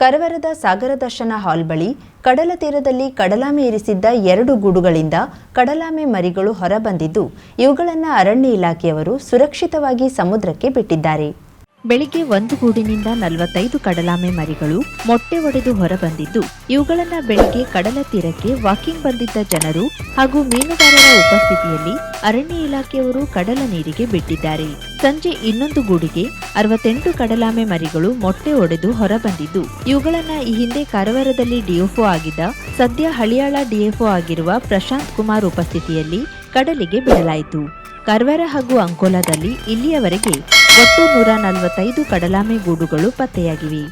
ಕರವರದ ಸಾಗರ ದರ್ಶನ ಹಾಲ್ ಬಳಿ ಕಡಲ ತೀರದಲ್ಲಿ ಕಡಲಾಮೆ ಇರಿಸಿದ್ದ ಎರಡು ಗೂಡುಗಳಿಂದ ಕಡಲಾಮೆ ಮರಿಗಳು ಹೊರಬಂದಿದ್ದು, ಇವುಗಳನ್ನು ಅರಣ್ಯ ಇಲಾಖೆಯವರು ಸುರಕ್ಷಿತವಾಗಿ ಸಮುದ್ರಕ್ಕೆ ಬಿಟ್ಟಿದ್ದಾರೆ. ಬೆಳಿಗ್ಗೆ ಒಂದು ಗೂಡಿನಿಂದ ನಲವತ್ತೈದು ಕಡಲಾಮೆ ಮರಿಗಳು ಮೊಟ್ಟೆ ಒಡೆದು ಹೊರಬಂದಿದ್ದು, ಇವುಗಳನ್ನ ಬೆಳಿಗ್ಗೆ ಕಡಲ ತೀರಕ್ಕೆ ವಾಕಿಂಗ್ ಬಂದಿದ್ದ ಜನರು ಹಾಗೂ ಮೀನುಗಾರರ ಉಪಸ್ಥಿತಿಯಲ್ಲಿ ಅರಣ್ಯ ಇಲಾಖೆಯವರು ಕಡಲ ನೀರಿಗೆ ಬಿಟ್ಟಿದ್ದಾರೆ. ಸಂಜೆ ಇನ್ನೊಂದು ಗೂಡಿಗೆ ಅರವತ್ತೆಂಟು ಕಡಲಾಮೆ ಮರಿಗಳು ಮೊಟ್ಟೆ ಒಡೆದು ಹೊರಬಂದಿದ್ದು, ಇವುಗಳನ್ನ ಈ ಹಿಂದೆ ಕಾರವಾರದಲ್ಲಿ ಡಿಎಫ್ಒ ಆಗಿದ್ದ, ಸದ್ಯ ಹಳಿಯಾಳ ಡಿಎಫ್ಒ ಆಗಿರುವ ಪ್ರಶಾಂತ್ ಕುಮಾರ್ ಉಪಸ್ಥಿತಿಯಲ್ಲಿ ಕಡಲಿಗೆ ಬಿಡಲಾಯಿತು. ಕಾರವಾರ ಹಾಗೂ ಅಂಕೋಲಾದಲ್ಲಿ ಇಲ್ಲಿಯವರೆಗೆ ಒಟ್ಟು ನೂರ ನಲವತ್ತೈದು ಕಡಲಾಮೆ ಗೂಡುಗಳು ಪತ್ತೆಯಾಗಿವೆ.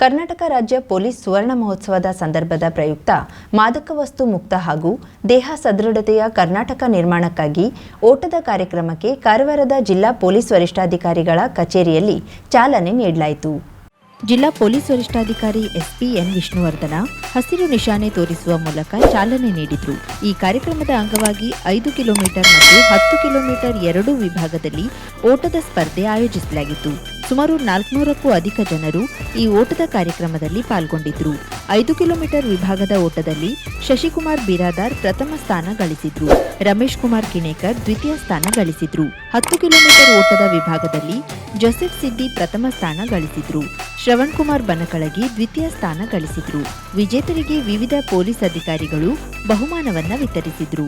ಕರ್ನಾಟಕ ರಾಜ್ಯ ಪೊಲೀಸ್ ಸುವರ್ಣ ಮಹೋತ್ಸವದ ಸಂದರ್ಭದ ಪ್ರಯುಕ್ತ ಮಾದಕ ವಸ್ತು ಮುಕ್ತ ಹಾಗೂ ದೇಹ ಸದೃಢತೆಯ ಕರ್ನಾಟಕ ನಿರ್ಮಾಣಕ್ಕಾಗಿ ಓಟದ ಕಾರ್ಯಕ್ರಮಕ್ಕೆ ಕಾರವಾರದ ಜಿಲ್ಲಾ ಪೊಲೀಸ್ ವರಿಷ್ಠಾಧಿಕಾರಿಗಳ ಕಚೇರಿಯಲ್ಲಿ ಚಾಲನೆ ನೀಡಲಾಯಿತು. ಜಿಲ್ಲಾ ಪೊಲೀಸ್ ವರಿಷ್ಠಾಧಿಕಾರಿ ಎಸ್ಪಿ ಎನ್ ವಿಷ್ಣುವರ್ಧನ ಹಸಿರು ನಿಶಾನೆ ತೋರಿಸುವ ಮೂಲಕ ಚಾಲನೆ ನೀಡಿದ್ರು. ಈ ಕಾರ್ಯಕ್ರಮದ ಅಂಗವಾಗಿ ಐದು ಕಿಲೋಮೀಟರ್ ಮತ್ತು ಹತ್ತು ಕಿಲೋಮೀಟರ್ ಎರಡೂ ವಿಭಾಗದಲ್ಲಿ ಓಟದ ಸ್ಪರ್ಧೆ ಆಯೋಜಿಸಲಾಗಿತ್ತು. ಸುಮಾರು ನಾಲ್ಕುನೂರಕ್ಕೂ ಅಧಿಕ ಜನರು ಈ ಓಟದ ಕಾರ್ಯಕ್ರಮದಲ್ಲಿ ಪಾಲ್ಗೊಂಡಿದ್ರು. ಐದು ಕಿಲೋಮೀಟರ್ ವಿಭಾಗದ ಓಟದಲ್ಲಿ ಶಶಿಕುಮಾರ್ ಬಿರಾದಾರ್ ಪ್ರಥಮ ಸ್ಥಾನ ಗಳಿಸಿದ್ರು. ರಮೇಶ್ ಕುಮಾರ್ ಕಿಣೇಕರ್ ದ್ವಿತೀಯ ಸ್ಥಾನ ಗಳಿಸಿದ್ರು. ಹತ್ತು ಕಿಲೋಮೀಟರ್ ಓಟದ ವಿಭಾಗದಲ್ಲಿ ಜೋಸೆಫ್ ಸಿದ್ದಿ ಪ್ರಥಮ ಸ್ಥಾನ ಗಳಿಸಿದ್ರು. ಶ್ರವಣ್ ಕುಮಾರ್ ಬನಕಳಗಿ ದ್ವಿತೀಯ ಸ್ಥಾನ ಗಳಿಸಿದ್ರು. ವಿಜೇತರಿಗೆ ವಿವಿಧ ಪೊಲೀಸ್ ಅಧಿಕಾರಿಗಳು ಬಹುಮಾನವನ್ನ ವಿತರಿಸಿದ್ರು.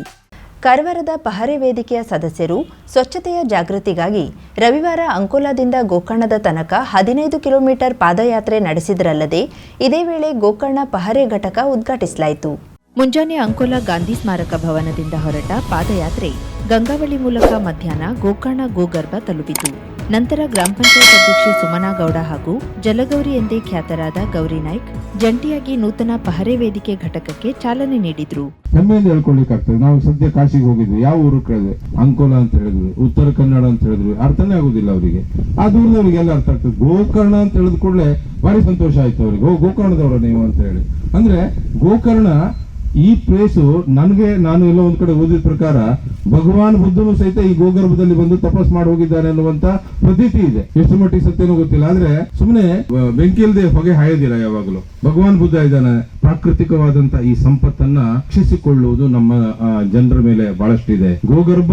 ಕಾರವಾರದ ಪಹರೆ ವೇದಿಕೆಯ ಸದಸ್ಯರು ಸ್ವಚ್ಛತೆಯ ಜಾಗೃತಿಗಾಗಿ ರವಿವಾರ ಅಂಕೋಲಾದಿಂದ ಗೋಕರ್ಣದ ತನಕ ಹದಿನೈದು ಕಿಲೋಮೀಟರ್ ಪಾದಯಾತ್ರೆ ನಡೆಸಿದರಲ್ಲದೆ ಇದೇ ವೇಳೆ ಗೋಕರ್ಣ ಪಹರೆ ಘಟಕ ಉದ್ಘಾಟಿಸಲಾಯಿತು. ಮುಂಜಾನೆ ಅಂಕೋಲಾ ಗಾಂಧಿ ಸ್ಮಾರಕ ಭವನದಿಂದ ಹೊರಟ ಪಾದಯಾತ್ರೆ ಗಂಗಾವಳಿ ಮೂಲಕ ಮಧ್ಯಾಹ್ನ ಗೋಕರ್ಣ ಗೋಗರ್ಭ ತಲುಪಿತು. ನಂತರ ಗ್ರಾಮ ಪಂಚಾಯತ್ ಅಧ್ಯಕ್ಷೆ ಸುಮನಾ ಗೌಡ ಹಾಗೂ ಜಲಗೌರಿ ಎಂದೇ ಖ್ಯಾತರಾದ ಗೌರಿ ನಾಯ್ಕ್ ಜಂಟಿಯಾಗಿ ನೂತನ ಪಹರೆ ವೇದಿಕೆ ಘಟಕಕ್ಕೆ ಚಾಲನೆ ನೀಡಿದ್ರು. ಹೆಮ್ಮೆಯಿಂದ ಹೇಳ್ಕೊಳ್ಲಿಕ್ಕಾಗ್ತದೆ ನಾವು ಸದ್ಯ ಕಾಶಿಗೆ ಹೋಗಿದ್ವಿ. ಯಾವ ಊರು ಕೇಳಿದ್ವಿ ಅಂಕೋಲ ಅಂತ ಹೇಳಿದ್ರು. ಉತ್ತರ ಕನ್ನಡ ಅಂತ ಹೇಳಿದ್ರು. ಅರ್ಥನೇ ಆಗುದಿಲ್ಲ ಅವರಿಗೆ. ಆ ದೂರದವರಿಗೆಲ್ಲ ಅರ್ಥ ಆಗ್ತದೆ. ಗೋಕರ್ಣ ಅಂತ ಹೇಳಿದ ಕೂಡಲೇ ಭಾರಿ ಸಂತೋಷ ಆಯ್ತು ಅವರಿಗೆ. ಓ, ಗೋಕರ್ಣದವರ ನೀವು ಅಂತ ಹೇಳಿ. ಅಂದ್ರೆ ಗೋಕರ್ಣ ಈ ಪ್ಲೇಸು ನನಗೆ ನಾನು ಎಲ್ಲೋ ಒಂದು ಕಡೆ ಓದಿದ ಪ್ರಕಾರ ಭಗವಾನ್ ಬುದ್ಧನು ಸಹಿತ ಈ ಗೋಗರ್ಭದಲ್ಲಿ ಬಂದು ತಪಸ್ ಮಾಡಿ ಹೋಗಿದ್ದಾನೆ ಅನ್ನುವಂತ ಪ್ರತೀತಿ ಇದೆ. ಎಷ್ಟು ಮಟ್ಟಿಗೆ ಸತ್ಯನೂ ಗೊತ್ತಿಲ್ಲ. ಆದ್ರೆ ಸುಮ್ಮನೆ ಬೆಂಕಿ ಇಲ್ಲದೆ ಹೊಗೆ ಹಾಯೋದಿಲ್ಲ ಯಾವಾಗಲೂ. ಭಗವಾನ್ ಬುದ್ಧ ಇದ್ದಾನೆ. ಪ್ರಾಕೃತಿಕವಾದಂತ ಈ ಸಂಪತ್ತನ್ನ ರಕ್ಷಿಸಿಕೊಳ್ಳುವುದು ನಮ್ಮ ಜನರ ಮೇಲೆ ಬಹಳಷ್ಟಿದೆ. ಗೋಗರ್ಭ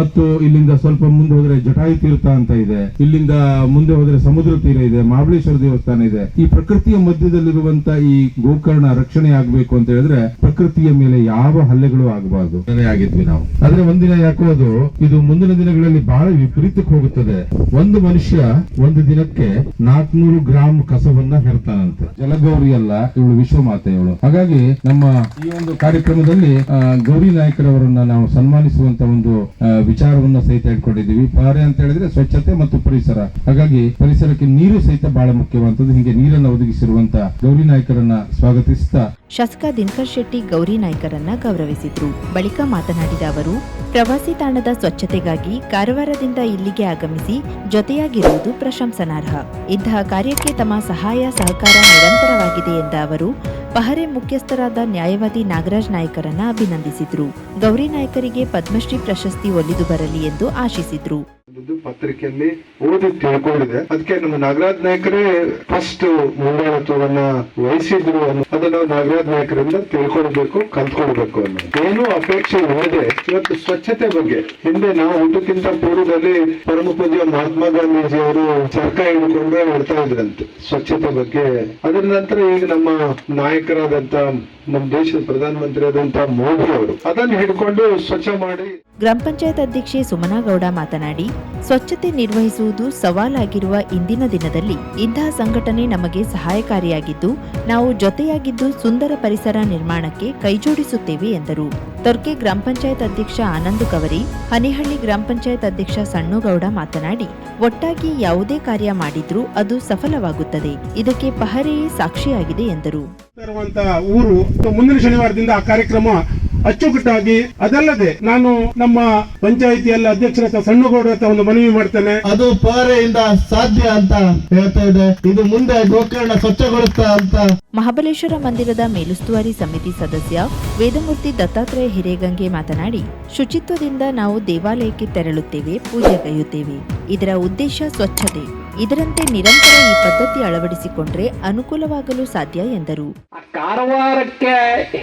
ಮತ್ತು ಇಲ್ಲಿಂದ ಸ್ವಲ್ಪ ಮುಂದೆ ಹೋದ್ರೆ ಜಟಾಯು ತೀರ್ಥ ಅಂತ ಇದೆ. ಇಲ್ಲಿಂದ ಮುಂದೆ ಹೋದ್ರೆ ಸಮುದ್ರ ತೀರ ಇದೆ. ಮಹಾಬಳೇಶ್ವರ ದೇವಸ್ಥಾನ ಇದೆ. ಈ ಪ್ರಕೃತಿಯ ಮಧ್ಯದಲ್ಲಿರುವಂತ ಈ ಗೋಕರ್ಣ ರಕ್ಷಣೆ ಆಗ್ಬೇಕು ಅಂತ ಹೇಳಿದ್ರೆ ಪ್ರಕೃತಿಯ ಮೇಲೆ ಯಾವ ಹಲ್ಲೆಗಳು ಆಗಬಾರ್ದು. ಆಗಿದ್ವಿ ನಾವು. ಆದ್ರೆ ಒಂದಿನ ಯಾಕೋ ಅದು, ಇದು ಮುಂದಿನ ದಿನಗಳಲ್ಲಿ ಬಹಳ ವಿಪರೀತಕ್ಕೆ ಹೋಗುತ್ತದೆ. ಒಂದು ಮನುಷ್ಯ ಒಂದು ದಿನಕ್ಕೆ ನಾಲ್ಕನೂರು ಗ್ರಾಮ್ ಕಸವನ್ನ ಹೆರ್ತಾನಂತೆ. ಜಲಗೌರಿ ಅಲ್ಲ, ಇವಳು ವಿಶ್ವಮಾತೆ ಇವಳು. ಹಾಗಾಗಿ ನಮ್ಮ ಈ ಒಂದು ಕಾರ್ಯಕ್ರಮದಲ್ಲಿ ಗೌರಿ ನಾಯಕರವರನ್ನ ನಾವು ಸನ್ಮಾನಿಸುವಂತ ಒಂದು ವಿಚಾರವನ್ನ ಸಹಿತ ಇಟ್ಕೊಂಡಿದ್ದೀವಿ ಪಾರೆ ಅಂತ ಹೇಳಿದ್ರೆ ಸ್ವಚ್ಛತೆ ಮತ್ತು ಪರಿಸರ. ಹಾಗಾಗಿ ಪರಿಸರಕ್ಕೆ ನೀರು ಸಹಿತ ಬಹಳ ಮುಖ್ಯವಾದಂತದ್ದು ಹಿಂಗೆ ನೀರನ್ನು ಒದಗಿಸಿರುವಂತ ಗೌರಿ ನಾಯಕರನ್ನ ಸ್ವಾಗತಿಸ್ತಾ ಶಾಸಕ ದಿನಕರ್ ಶೆಟ್ಟಿ, ಗೌರಿ ನಾಯ್ಕರನ್ನ ಗೌರವಿಸಿದ್ರು. ಬಳಿಕ ಮಾತನಾಡಿದ ಅವರು, ಪ್ರವಾಸಿ ತಾಣದ ಸ್ವಚ್ಛತೆಗಾಗಿ ಕಾರವಾರದಿಂದ ಇಲ್ಲಿಗೆ ಆಗಮಿಸಿ ಜೊತೆಯಾಗಿರುವುದು ಪ್ರಶಂಸನಾರ್ಹ. ಇಂತಹ ಕಾರ್ಯಕ್ಕೆ ತಮ್ಮ ಸಹಾಯ, ಸಹಕಾರ ನಿರಂತರವಾಗಿದೆ ಎಂದ ಅವರು, ಪಹರೆ ಮುಖ್ಯಸ್ಥರಾದ ನ್ಯಾಯವಾದಿ ನಾಗರಾಜ್ ನಾಯ್ಕರನ್ನ ಅಭಿನಂದಿಸಿದ್ರು. ಗೌರಿ ನಾಯ್ಕರಿಗೆ ಪದ್ಮಶ್ರೀ ಪ್ರಶಸ್ತಿ ಒಲಿದು ಬರಲಿ ಎಂದು ಆಶಿಸಿದ್ರು. ಇದು ಪತ್ರಿಕೆಯಲ್ಲಿ ಓದಿ ತಿಳ್ಕೊಂಡಿದೆ. ಅದಕ್ಕೆ ನಮ್ಮ ನಾಗರಾಜ್ ನಾಯಕರೇ ಫಸ್ಟ್ ಮುಂದಾಳತ್ವವನ್ನ ವಹಿಸಿದ್ರು ಅನ್ನೋ ಅದನ್ನ ನಾಗರಾಜ್ ನಾಯಕರಿಂದ ತಿಳ್ಕೊಳ್ಬೇಕು, ಕಲ್ತ್ಕೊಳ್ಬೇಕು ಅನ್ನೋ ಏನು ಅಪೇಕ್ಷೆ ಇಲ್ಲದೆ ಇವತ್ತು ಸ್ವಚ್ಛತೆ ಬಗ್ಗೆ. ಹಿಂದೆ ನಾವು ಊಟಕ್ಕಿಂತ ಪೂರ್ವದಲ್ಲಿ ಪರಮ ಪೂಜ್ಯ ಮಹಾತ್ಮ ಗಾಂಧೀಜಿ ಅವರು ಚರ್ಕ ಹಿಡ್ಕೊಂಡೇ ಹೊಡ್ತಾ ಇದ್ರಂತೆ ಸ್ವಚ್ಛತೆ ಬಗ್ಗೆ. ಅದರ ನಂತರ ಈಗ ನಮ್ಮ ನಾಯಕರಾದಂತ ನಮ್ಮ ದೇಶದ ಪ್ರಧಾನಮಂತ್ರಿ ಆದಂತ ಮೋದಿ ಅವರು ಅದನ್ನು ಹಿಡ್ಕೊಂಡು ಸ್ವಚ್ಛ ಮಾಡಿ ಗ್ರಾಮ ಪಂಚಾಯತ್ ಅಧ್ಯಕ್ಷೆ ಸುಮನಾಗೌಡ ಮಾತನಾಡಿ, ಸ್ವಚ್ಛತೆ ನಿರ್ವಹಿಸುವುದು ಸವಾಲಾಗಿರುವ ಇಂದಿನ ದಿನದಲ್ಲಿ ಇಂತಹ ಸಂಘಟನೆ ನಮಗೆ ಸಹಾಯಕಾರಿಯಾಗಿದ್ದು, ನಾವು ಜೊತೆಯಾಗಿದ್ದು ಸುಂದರ ಪರಿಸರ ನಿರ್ಮಾಣಕ್ಕೆ ಕೈಜೋಡಿಸುತ್ತೇವೆ ಎಂದರು. ತೊರ್ಕೆ ಗ್ರಾಮ ಪಂಚಾಯತ್ ಅಧ್ಯಕ್ಷ ಆನಂದ್ ಕವರಿ ಹನಿಹಳ್ಳಿ ಗ್ರಾಮ ಪಂಚಾಯತ್ ಅಧ್ಯಕ್ಷ ಸಣ್ಣುಗೌಡ ಮಾತನಾಡಿ, ಒಟ್ಟಾಗಿ ಯಾವುದೇ ಕಾರ್ಯ ಮಾಡಿದ್ರೂ ಅದು ಸಫಲವಾಗುತ್ತದೆ. ಇದಕ್ಕೆ ಪಹರೆಯೇ ಸಾಕ್ಷಿಯಾಗಿದೆ ಎಂದರು. ಮುಂದಿನ ಶನಿವಾರದಿಂದ ಆ ಕಾರ್ಯಕ್ರಮ ಅಚ್ಚುಕಟ್ಟಾಗಿ ಅದಲ್ಲದೆ ನಾನು ನಮ್ಮ ಪಂಚಾಯಿತಿಯಲ್ಲಿ ಅಧ್ಯಕ್ಷರ ಹತ್ರ ಸಣ್ಣಗೌಡರ ಹತ್ರ ಒಂದು ಮನವಿ ಮಾಡ್ತೇನೆ. ಅದು ಪಾರೆಯಿಂದ ಸಾಧ್ಯ ಅಂತ ಹೇಳ್ತಾ ಇದೆ. ಇದು ಮುಂದೆ ಗೋಕರ್ಣ ಸ್ವಚ್ಛಗೊಳಿಸ್ತಾ ಅಂತ. ಮಹಾಬಲೇಶ್ವರ ಮಂದಿರದ ಮೇಲುಸ್ತುವಾರಿ ಸಮಿತಿ ಸದಸ್ಯ ವೇದಮೂರ್ತಿ ದತ್ತಾತ್ರೇಯ ಹಿರೇಗಂಗೆ ಮಾತನಾಡಿ ಶುಚಿತ್ವದಿಂದ ನಾವು ದೇವಾಲಯಕ್ಕೆ ತೆರಳುತ್ತೇವೆ ಪೂಜೆ ಕೈಯುತ್ತೇವೆ. ಇದರ ಉದ್ದೇಶ ಸ್ವಚ್ಛತೆ. ಇದರಂತೆ ನಿರಂತರ ಈ ಪದ್ಧತಿ ಅಳವಡಿಸಿಕೊಂಡ್ರೆ ಅನುಕೂಲವಾಗಲು ಸಾಧ್ಯ ಎಂದರು. ಕಾರವಾರಕ್ಕೆ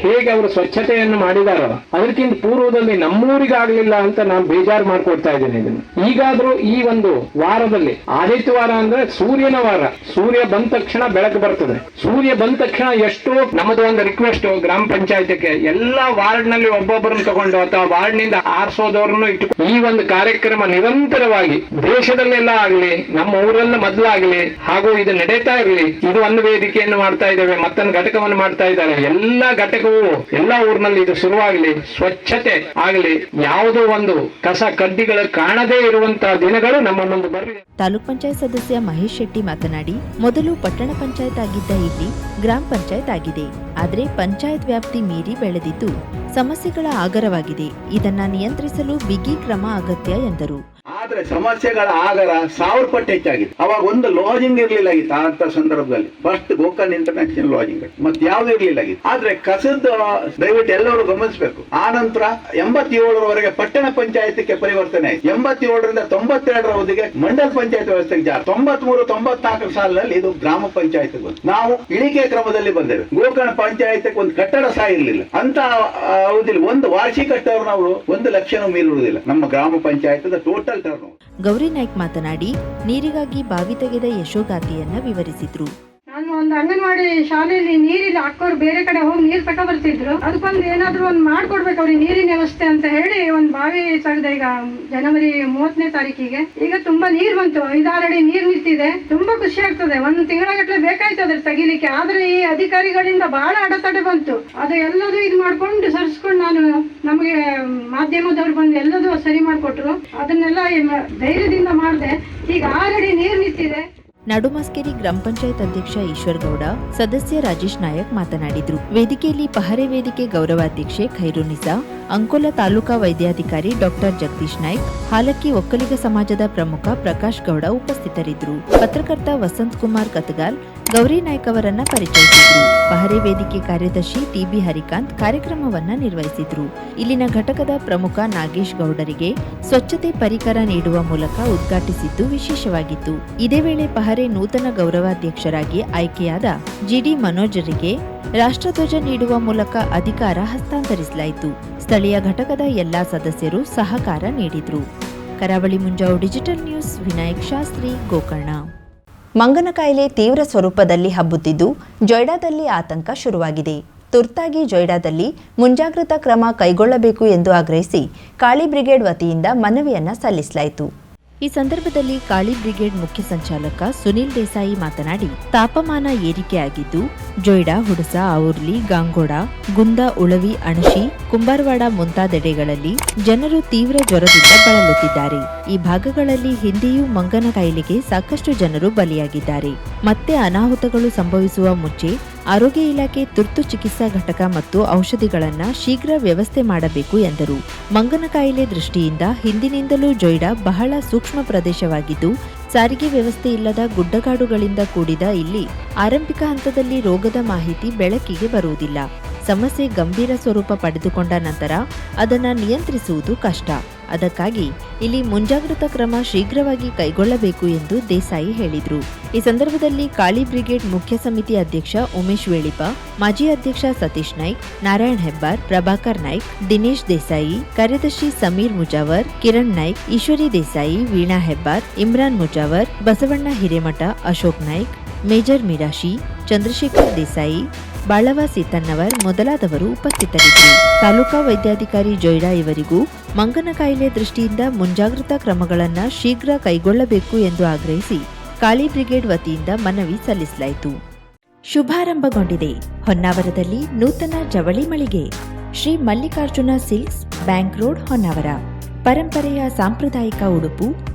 ಹೇಗೆ ಅವರು ಸ್ವಚ್ಛತೆಯನ್ನು ಮಾಡಿದಾರೋ, ಅದಕ್ಕಿಂತ ಪೂರ್ವದಲ್ಲಿ ನಮ್ಮೂರಿಗಾಗ್ಲಿಲ್ಲ ಅಂತ ನಾನು ಬೇಜಾರು ಮಾಡ್ಕೊಡ್ತಾ ಇದ್ದೇನೆ ಇದನ್ನು. ಈಗಾದ್ರೂ ಈ ಒಂದು ವಾರದಲ್ಲಿ ಆದಿತ್ಯವಾರ ಅಂದ್ರೆ ಸೂರ್ಯನ ವಾರ. ಸೂರ್ಯ ಬಂದ ತಕ್ಷಣ ಬೆಳಕು ಬರ್ತದೆ. ಸೂರ್ಯ ಬಂದ ತಕ್ಷಣ ಎಷ್ಟು ನಮ್ಮದು ಒಂದು ರಿಕ್ವೆಸ್ಟ್ ಗ್ರಾಮ ಪಂಚಾಯತ್ಗೆ, ಎಲ್ಲಾ ವಾರ್ಡ್ನಲ್ಲಿ ಒಬ್ಬೊಬ್ಬರನ್ನು ತಗೊಂಡು ಅಥವಾ ವಾರ್ಡ್ನಿಂದ ಆರಿಸೋದವ್ರನ್ನು ಇಟ್ಟು ಈ ಒಂದು ಕಾರ್ಯಕ್ರಮ ನಿರಂತರವಾಗಿ ದೇಶದಲ್ಲೆಲ್ಲ ಆಗ್ಲಿ, ನಮ್ಮ ಊರಲ್ಲ ಮೊದಲಾಗ್ಲಿ, ಹಾಗೂ ಇದು ನಡೀತಾ ಇರಲಿ, ಇದು ಒಂದು ವೇದಿಕೆಯನ್ನು ಮಾಡ್ತಾ ಇದ್ದೇವೆ, ಮತ್ತೊಂದು ಘಟಕವನ್ನು ಮಾಡ್ತಾ ಇದ್ದಾರೆ? ಎಲ್ಲ ಘಟಕವು, ಎಲ್ಲ ಊರಿನಲ್ಲಿ ಇದು ಶುರುವಾಗಲಿ, ಸ್ವಚ್ಛತೆ ಆಗಲಿ, ಯಾವುದೋ ಒಂದು ಕಸ ಕಡ್ಡಿಗಳು ಕಾಣದೇ ಇರುವಂತ ದಿನಗಳು ನಮ್ಮ ಮುಂದೆ ಬರಲಿ. ತಾಲೂಕ್ ಪಂಚಾಯತ್ ಸದಸ್ಯ ಮಹೇಶ್ ಶೆಟ್ಟಿ ಮಾತನಾಡಿ, ಮೊದಲು ಪಟ್ಟಣ ಪಂಚಾಯತ್ ಆಗಿದ್ದ ಇಲ್ಲಿ ಗ್ರಾಮ ಪಂಚಾಯತ್ ಆಗಿದೆ. ಆದರೆ ಪಂಚಾಯತ್ ವ್ಯಾಪ್ತಿ ಮೀರಿ ಬೆಳೆದಿದ್ದು ಸಮಸ್ಯೆಗಳ ಆಗರವಾಗಿದೆ. ಇದನ್ನ ನಿಯಂತ್ರಿಸಲು ಬಿಗಿ ಕ್ರಮ ಅಗತ್ಯ ಎಂದರು. ಆದ್ರೆ ಸಮಸ್ಯೆಗಳ ಆಗರ ಸಾವಿರ ಪಟ್ಟು ಹೆಚ್ಚಾಗಿದೆ. ಅವಾಗ ಒಂದು ಲಾಜಿಂಗ್ ಇರ್ಲಿಲ್ಲ ಆಗಿತ್ತು ಅಂತ ಸಂದರ್ಭದಲ್ಲಿ. ಫಸ್ಟ್ ಗೋಕರ್ಣ ಇಂಟರ್ನ್ಯಾಷನಲ್ ಲಾಜಿಂಗ್ ಮತ್ತೆ ಯಾವ್ದು ಇರಲಿಲ್ಲ ಆಗಿತ್ತು. ಆದ್ರೆ ಕಸದ ದಯವಿಟ್ಟು ಎಲ್ಲರೂ ಗಮನಿಸಬೇಕು. ಆ ನಂತರ ಎಂಬತ್ತೇಳರವರೆಗೆ ಪಟ್ಟಣ ಪಂಚಾಯತ್ಗೆ ಪರಿವರ್ತನೆ ಆಯ್ತು. ಎಂಬತ್ತೇಳರಿಂದ ತೊಂಬತ್ತೆರಡರ ಅವಧಿಗೆ ಮಂಡಲ ಪಂಚಾಯತ್ ವ್ಯವಸ್ಥೆಗೆ ಜಾರಿ. ತೊಂಬತ್ ಮೂರು ತೊಂಬತ್ನಾಲ್ಕು ಸಾಲಿನಲ್ಲಿ ಇದು ಗ್ರಾಮ ಪಂಚಾಯತ್ ನಾವು ಇಳಿಕೆ ಕ್ರಮದಲ್ಲಿ ಬಂದೇವೆ ಗೋಕರ್ಣ ಪಂಚಾಯತ್ ಒಂದು ಕಟ್ಟಡ ಸಹ ಇರಲಿಲ್ಲ. ಅಂತ ಒಂದು ವಾರ್ಷಿಕ ಟರ್ನ್ ಅವರು ಒಂದು ಲಕ್ಷನೂ ಮೀರುವುದಿಲ್ಲ. ನಮ್ಮ ಗ್ರಾಮ ಪಂಚಾಯತ್ ಟೋಟಲ್ ಗೌರಿ ನಾಯ್ಕ್ ಮಾತನಾಡಿ ನೀರಿಗಾಗಿ ಬಾವಿ ತೆಗೆದ ಯಶೋಗಾಥೆಯನ್ನ ವಿವರಿಸಿದ್ರು. ಒಂದು ಅಂಗನವಾಡಿ ಶಾಲೆಯಲ್ಲಿ ನೀರಿಲ್ಲ ಅಕ್ಕವ್ರು ಬೇರೆ ಕಡೆ ಹೋಗಿ ನೀರ್ ತಕ ಬರ್ತಿದ್ರು. ಅದಕ್ಕೊಂದು ಏನಾದ್ರು ಒಂದು ಮಾಡ್ಕೊಡ್ಬೇಕು ಅವ್ರಿಗೆ ನೀರಿನ ವ್ಯವಸ್ಥೆ ಅಂತ ಹೇಳಿ ಒಂದು ಬಾವಿ ತೆಗ್ದೆ ಈಗ ಜನವರಿ ಮೂವತ್ತನೇ ತಾರೀಕಿಗೆ. ಈಗ ತುಂಬಾ ನೀರ್ ಬಂತು, ಐದಾರು ಅಡಿ ನೀರ್ ನಿಂತಿದೆ. ತುಂಬಾ ಖುಷಿ ಆಗ್ತದೆ. ಒಂದು ತಿಂಗಳಗಟ್ಲೆ ಬೇಕಾಯ್ತು ಅದ್ರ ತೆಗಿಲಿಕ್ಕೆ. ಆದ್ರೆ ಈ ಅಧಿಕಾರಿಗಳಿಂದ ಬಹಳ ಅಡೆತಡೆ ಬಂತು. ಅದು ಎಲ್ಲದೂ ಇದು ಮಾಡ್ಕೊಂಡು ಸರಿಸ್ಕೊಂಡು ನಾನು ನಮಗೆ ಮಾಧ್ಯಮದವ್ರು ಬಂದು ಎಲ್ಲದೂ ಸರಿ ಮಾಡ್ಕೊಟ್ರು. ಅದನ್ನೆಲ್ಲ ಧೈರ್ಯದಿಂದ ಮಾಡಿದೆ. ಈಗ ಆಲ್ರೆಡಿ ನೀರ್ ನಿಂತಿದೆ. ನಡುಮಸ್ಕೇರಿ ಗ್ರಾಮ ಪಂಚಾಯತ್ ಅಧ್ಯಕ್ಷ ಈಶ್ವರ್ ಗೌಡ ಸದಸ್ಯ ರಾಜೇಶ್ ನಾಯಕ್ ಮಾತನಾಡಿದರು. ವೇದಿಕೆಯಲ್ಲಿ ಪಹರೆ ವೇದಿಕೆ ಗೌರವಾಧ್ಯಕ್ಷೆ ಖೈರುನಿಸಾ ಅಂಕೋಲ ತಾಲೂಕಾ ವೈದ್ಯಾಧಿಕಾರಿ ಡಾಕ್ಟರ್ ಜಗದೀಶ್ ನಾಯ್ಕ್, ಹಾಲಕ್ಕಿ ಒಕ್ಕಲಿಗ ಸಮಾಜದ ಪ್ರಮುಖ ಪ್ರಕಾಶ್ ಗೌಡ ಉಪಸ್ಥಿತರಿದ್ದರು. ಪತ್ರಕರ್ತ ವಸಂತ್ ಕುಮಾರ್ ಕತಗಾಲ್ ಗೌರಿ ನಾಯ್ಕ ಅವರನ್ನ ಪರಿಚಯಿಸಿದ್ರು. ಪಹರೆ ವೇದಿಕೆ ಕಾರ್ಯದರ್ಶಿ ಟಿಬಿ ಹರಿಕಾಂತ್ ಕಾರ್ಯಕ್ರಮವನ್ನ ನಿರ್ವಹಿಸಿದ್ರು. ಇಲ್ಲಿನ ಘಟಕದ ಪ್ರಮುಖ ನಾಗೇಶ್ ಗೌಡರಿಗೆ ಸ್ವಚ್ಛತೆ ಪರಿಕರ ನೀಡುವ ಮೂಲಕ ಉದ್ಘಾಟಿಸಿದ್ದು ವಿಶೇಷವಾಗಿತ್ತು. ಇದೇ ವೇಳೆ ಪಹರೆ ನೂತನ ಗೌರವಾಧ್ಯಕ್ಷರಾಗಿ ಆಯ್ಕೆಯಾದ ಜಿಡಿ ಮನೋಜರಿಗೆ ರಾಷ್ಟ್ರಧ್ವಜ ನೀಡುವ ಮೂಲಕ ಅಧಿಕಾರ ಹಸ್ತಾಂತರಿಸಲಾಯಿತು. ಸ್ಥಳೀಯ ಘಟಕದ ಎಲ್ಲಾ ಸದಸ್ಯರು ಸಹಕಾರ ನೀಡಿದ್ರು. Karavali Munjavu digital news, Vinayak Shastri, Gokarna. ಮಂಗನ ಕಾಯಿಲೆ ತೀವ್ರ ಸ್ವರೂಪದಲ್ಲಿ ಹಬ್ಬುತ್ತಿದ್ದು, ಜೊಯ್ಡಾದಲ್ಲಿ ಆತಂಕ ಶುರುವಾಗಿದೆ. ತುರ್ತಾಗಿ ಜೊಯ್ಡಾದಲ್ಲಿ ಮುಂಜಾಗ್ರತಾ ಕ್ರಮ ಕೈಗೊಳ್ಳಬೇಕು ಎಂದು ಆಗ್ರಹಿಸಿ, ಕಾಳಿ ಬ್ರಿಗೇಡ್ ವತಿಯಿಂದ ಮನವಿಯನ್ನ ಸಲ್ಲಿಸಲಾಯಿತು. ಈ ಸಂದರ್ಭದಲ್ಲಿ ಕಾಳಿ ಬ್ರಿಗೇಡ್ ಮುಖ್ಯ ಸಂಚಾಲಕ ಸುನಿಲ್ ದೇಸಾಯಿ ಮಾತನಾಡಿ, ತಾಪಮಾನ ಏರಿಕೆಯಾಗಿದ್ದು, ಜೊಯ್ಡಾ, ಹುಡಸ ಔರ್ಲಿ ಗಾಂಗೋಡ, ಗುಂದ, ಉಳವಿ, ಅಣಶಿ, ಕುಂಬಾರವಾಡ ಮುಂತಾದೆಡೆಗಳಲ್ಲಿ ಜನರು ತೀವ್ರ ಜ್ವರದಿಂದ ಬಳಲುತ್ತಿದ್ದಾರೆ. ಈ ಭಾಗಗಳಲ್ಲಿ ಹಿಂದೆಯೂ ಮಂಗನ ಕಾಯಿಲೆಗೆ ಸಾಕಷ್ಟು ಜನರು ಬಲಿಯಾಗಿದ್ದಾರೆ. ಮತ್ತೆ ಅನಾಹುತಗಳು ಸಂಭವಿಸುವ ಮುಂಚೆ ಆರೋಗ್ಯ ಇಲಾಖೆ ತುರ್ತು ಚಿಕಿತ್ಸಾ ಘಟಕ ಮತ್ತು ಔಷಧಿಗಳನ್ನು ಶೀಘ್ರ ವ್ಯವಸ್ಥೆ ಮಾಡಬೇಕು ಎಂದರು. ಮಂಗನ ಕಾಯಿಲೆ ದೃಷ್ಟಿಯಿಂದ ಹಿಂದಿನಿಂದಲೂ ಜೊಯ್ಡಾ ಬಹಳ ಸೂಕ್ಷ್ಮ ಪ್ರದೇಶವಾಗಿದ್ದು, ಸಾರಿಗೆ ವ್ಯವಸ್ಥೆ ಇಲ್ಲದ ಗುಡ್ಡಗಾಡುಗಳಿಂದ ಕೂಡಿದ ಇಲ್ಲಿ ಆರಂಭಿಕ ಹಂತದಲ್ಲಿ ರೋಗದ ಮಾಹಿತಿ ಬೆಳಕಿಗೆ ಬರುವುದಿಲ್ಲ. ಸಮಸ್ಯೆ ಗಂಭೀರ ಸ್ವರೂಪ ಪಡೆದುಕೊಂಡ ನಂತರ ಅದನ್ನು ನಿಯಂತ್ರಿಸುವುದು ಕಷ್ಟ. ಅದಕ್ಕಾಗಿ ಇಲ್ಲಿ ಮುಂಜಾಗ್ರತಾ ಕ್ರಮ ಶೀಘ್ರವಾಗಿ ಕೈಗೊಳ್ಳಬೇಕು ಎಂದು ದೇಸಾಯಿ ಹೇಳಿದರು. ಈ ಸಂದರ್ಭದಲ್ಲಿ ಕಾಳಿ ಬ್ರಿಗೇಡ್ ಮುಖ್ಯ ಸಮಿತಿ ಅಧ್ಯಕ್ಷ ಉಮೇಶ್ ವೇಳಿಪ ಮಾಜಿ ಅಧ್ಯಕ್ಷ ಸತೀಶ್ ನಾಯ್ಕ್, ನಾರಾಯಣ್ ಹೆಬ್ಬಾರ್, ಪ್ರಭಾಕರ್ ನಾಯ್ಕ್, ದಿನೇಶ್ ದೇಸಾಯಿ, ಕಾರ್ಯದರ್ಶಿ ಸಮೀರ್ ಮುಜಾವರ್, ಕಿರಣ್ ನಾಯ್ಕ್, ಈಶ್ವರಿ ದೇಸಾಯಿ, ವೀಣಾ ಹೆಬ್ಬಾರ್, ಇಮ್ರಾನ್ ಮುಜಾವರ್, ಬಸವಣ್ಣ ಹಿರೇಮಠ, ಅಶೋಕ್ ನಾಯ್ಕ್, ಮೇಜರ್ ಮಿರಾಶಿ, ಚಂದ್ರಶೇಖರ್ ದೇಸಾಯಿ ಬಾಳವ ಸೀತನ್ನವರ್ ಮೊದಲಾದವರು ಉಪಸ್ಥಿತರಿದ್ದರು ತಾಲೂಕಾ ವೈದ್ಯಾಧಿಕಾರಿ ಜೊಯ್ಡಾ ಇವರಿಗೂ ಮಂಗನ ಕಾಯಿಲೆ ದೃಷ್ಟಿಯಿಂದ ಮುಂಜಾಗ್ರತಾ ಕ್ರಮಗಳನ್ನು ಶೀಘ್ರ ಕೈಗೊಳ್ಳಬೇಕು ಎಂದು ಆಗ್ರಹಿಸಿ ಕಾಳಿ ಬ್ರಿಗೇಡ್ ವತಿಯಿಂದ ಮನವಿ ಸಲ್ಲಿಸಲಾಯಿತು. ಶುಭಾರಂಭಗೊಂಡಿದೆ. ಹೊನ್ನಾವರದಲ್ಲಿ ನೂತನ ಜವಳಿ ಮಳಿಗೆ. Shri Mallikarjuna silks bank road Honnavar. ಪರಂಪರೆಯ ಸಾಂಪ್ರದಾಯಿಕ ಉಡುಪು